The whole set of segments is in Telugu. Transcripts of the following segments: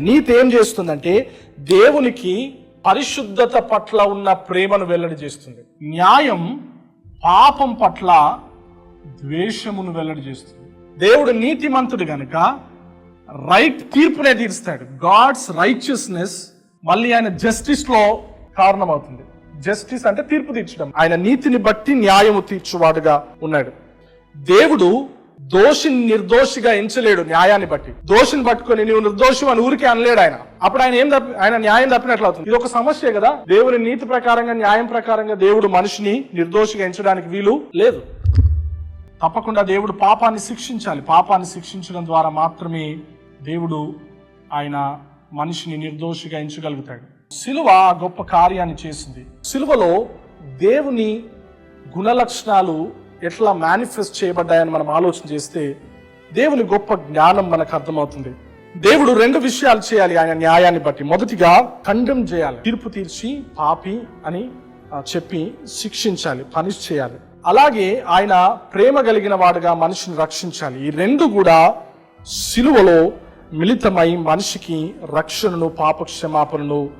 నీతి ఏం చేస్తుందంటే దేవునికి పరిశుద్ధత పట్ల ఉన్న ప్రేమను వెల్లడి చేస్తుంది. న్యాయం పాపం పట్ల ద్వేషమును వెల్లడి చేస్తుంది. దేవుడు నీతిమంతుడు గనుక రైట్ తీర్పునే తీరుస్తాడు. గాడ్స్ రైచియస్నెస్ మళ్ళీ ఆయన జస్టిస్లో కారణమవుతుంది. జస్టిస్ అంటే తీర్పు తీర్చడం. ఆయన నీతిని బట్టి న్యాయము తీర్చువాడుగా ఉన్నాడు. దేవుడు దోషిని నిర్దోషిగా ఎంచలేడు న్యాయాన్ని బట్టి. దోషిని పట్టుకొని నువ్వు నిర్దోషి అని ఊరికే అనలేడు ఆయన. అప్పుడు ఆయన ఏం తప్పి ఆయన న్యాయం తప్పినట్లు అవుతుంది. ఇది ఒక సమస్య కదా. దేవుని నీతి ప్రకారంగా న్యాయం ప్రకారంగా దేవుడు మనిషిని నిర్దోషిగా ఎంచడానికి వీలు లేదు. తప్పకుండా దేవుడు పాపాన్ని శిక్షించాలి. పాపాన్ని శిక్షించడం ద్వారా మాత్రమే దేవుడు ఆయన మనిషిని నిర్దోషిగా ఎంచగలుగుతాడు. సిలువ గొప్ప కార్యాన్ని చేసింది. సిలువలో దేవుని గుణలక్షణాలు ఎట్లా మేనిఫెస్ట్ చేయబడ్డాయని మనం ఆలోచన చేస్తే దేవుని గొప్ప జ్ఞానం మనకు అర్థమవుతుంది. దేవుడు రెండు విషయాలు చేయాలి ఆయన న్యాయాన్ని బట్టి. మొదటిగా ఖండం చేయాలి. తీర్పు తీర్చి పాపి అని చెప్పి శిక్షించాలి పనిష్ చేయాలి. అలాగే ఆయన ప్రేమ కలిగిన వాడుగా మనిషిని రక్షించాలి. ఈ రెండు కూడా సిలువలో మిళితమై మనిషికి రక్షణను పాప క్షమాపణను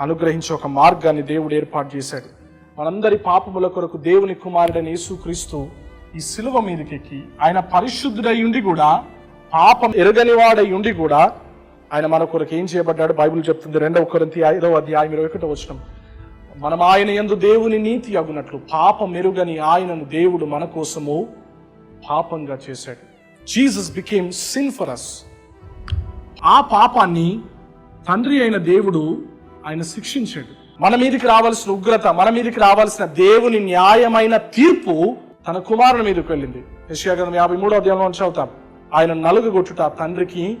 అనుగ్రహించే ఒక మార్గాన్ని దేవుడు ఏర్పాటు చేశాడు. మనందరి పాపముల కొరకు దేవుని కుమారుడని యేసుక్రీస్తు ఈ శిలువ మీదకెక్కి ఆయన పరిశుద్ధుడై ఉండి కూడా పాపం ఎరగని వాడై ఉండి కూడా ఆయన మన కొరకు ఏం చేయబడ్డాడు? బైబిల్ చెప్తుంది రెండవ కొరంతి ఐదవ అధ్యాయం ఇరవై ఒకటో వచనం. మనం ఆయన ఎందు దేవుని నీతి అగునట్లు పాపం ఎరుగని ఆయనను దేవుడు మన కోసము పాపంగా చేశాడు. Jesus became sin for us ఆ పాపాన్ని తండ్రి అయిన దేవుడు ఆయన శిక్షించాడు. మన మీదకి రావాల్సిన ఉగ్రత మన మీదకి రావాల్సిన దేవుని న్యాయమైన తీర్పు తన కుమారుని మీదకి వెళ్ళింది. యెషయా యాభై మూడో అధ్యాయంలో నుంచి చదువుతాం. ఆయన నలుగుగొట్టుట తండ్రికి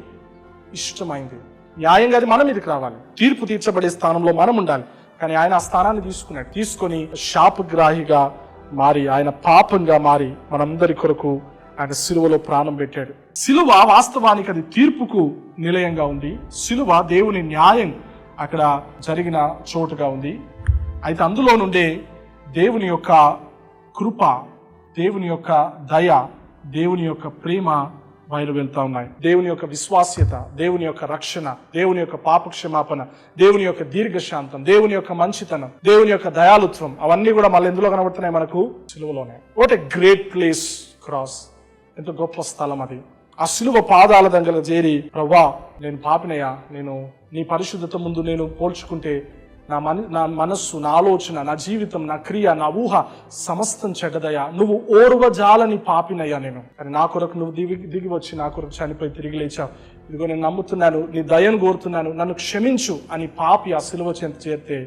ఇష్టమైంది. న్యాయంగా అది మన మీదకి రావాలి. తీర్పు తీర్చబడే స్థానంలో మనం ఉండాలి. కానీ ఆయన ఆ స్థానాన్ని తీసుకున్నాడు. తీసుకొని శాపగ్రాహిగా మారి ఆయన పాపంగా మారి మనందరి కొరకు ఆయన సిలువలో ప్రాణం పెట్టాడు. సిలువ వాస్తవానికి అది తీర్పుకు నిలయంగా ఉంది. సిలువ దేవుని న్యాయం అక్కడ జరిగిన చోటుగా ఉంది. అయితే అందులో నుండే దేవుని యొక్క కృప దేవుని యొక్క దయ దేవుని యొక్క ప్రేమ బయలు వెళ్తా ఉన్నాయి. దేవుని యొక్క విశ్వాస్యత దేవుని యొక్క రక్షణ దేవుని యొక్క పాపక్షమాపణ దేవుని యొక్క దీర్ఘశాంతం దేవుని యొక్క మంచితనం దేవుని యొక్క దయాలుత్వం అవన్నీ కూడా మళ్ళీ ఎందులో కనబడుతున్నాయి మనకు? సిలువలోనే. What a great place cross ఎంత గొప్ప స్థలం అది. ఆ సిలువ పాదాల దగ్గర చేరి ప్రభా నేను పాపినయ్యా నేను నీ పరిశుద్ధత ముందు నేను పోల్చుకుంటే నా మన నా మనస్సు నా ఆలోచన నా జీవితం నా క్రియ నా ఊహ సమస్తం చెడ్డదయ్యా నువ్వు ఓర్వజాలని పాపినయ్యా నేను. కానీ నా కొరకు నువ్వు దిగి దిగి వచ్చి నా కొరకు చనిపోయి తిరిగి లేచావు. ఇదిగో నేను నమ్ముతున్నాను నీ దయను కోరుతున్నాను నన్ను క్షమించు అని పాపి ఆ సిలువ చెంత చేరితే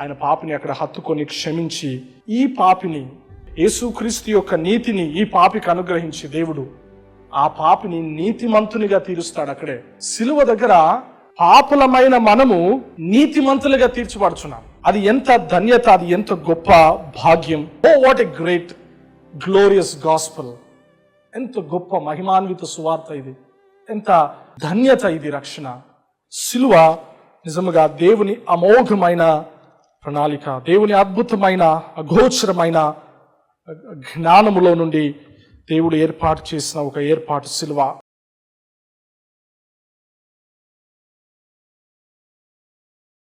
ఆయన పాపిని అక్కడ హత్తుకొని క్షమించి ఈ పాపిని యేసుక్రీస్తు యొక్క నీతిని ఈ పాపికి అనుగ్రహించి దేవుడు ఆ పాపిని నీతిమంతునిగా తీరుస్తాడు అక్కడే. సిలువ దగ్గర పాపులమైన మనము నీతిమంతులుగా తీర్చబడుచున్నాం అది ఎంత ధన్యత అది ఎంత గొప్ప భాగ్యం. ఓ what a great glorious gospel. ఎంత గొప్ప మహిమాన్విత సువార్త ఇది. ఎంత ధన్యత ఇది రక్షణ. సిలువ నిజముగా దేవుని అమోఘమైన ప్రణాళిక దేవుని అద్భుతమైన అగోచరమైన జ్ఞానములో నుండి దేవుడు ఏర్పాటు చేసిన ఒక ఏర్పాటు సిలువ.